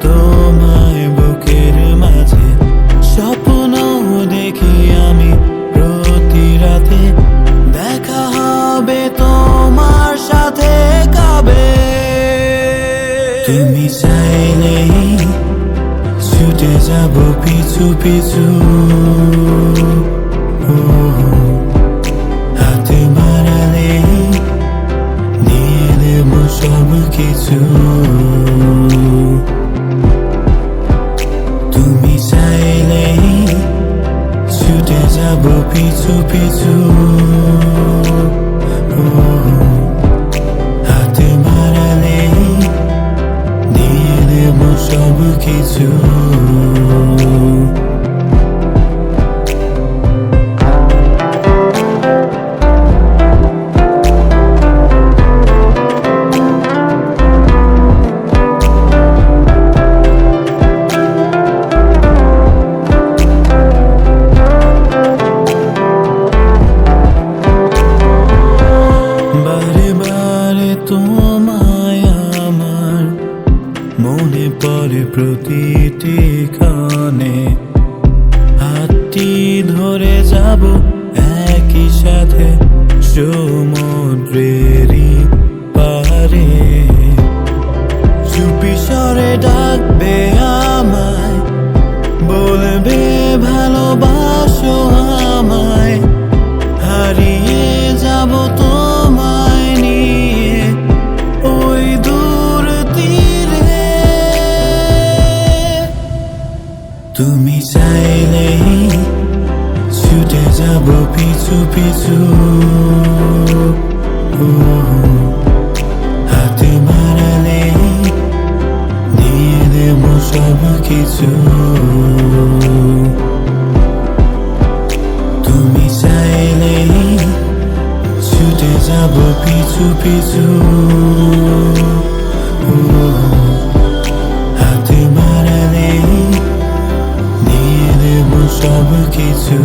তোমায় বুকের মাঝে দেখি আমি দেখা হবে তোমার সাথে কবে? তুমি চাইলেই ছুটে যাব পিছু পিছু। হাতে বাড়ালে দিয়ে দেব সব কিছু যাব পিছু পিছু। হাতে মারালে দিয়ে দেব সব কিছু তোমায় আমার। মনে পড়ে প্রতিটি কানে হাতটি ধরে যাব একই সাথে সমুদ্রেরই পারে। চুপি স্বরে ডাকবে আমায়, বলবে ভালোবাসো আমায়। হারিয়ে যাব তোমায় চাইলেই ছুটে যাব পিছু পিছু। হাতে মারালে দিয়ে দেব সব কিছু। তুমি চাইলেই ছুটে যাব পিছু পিছু। সব কিছু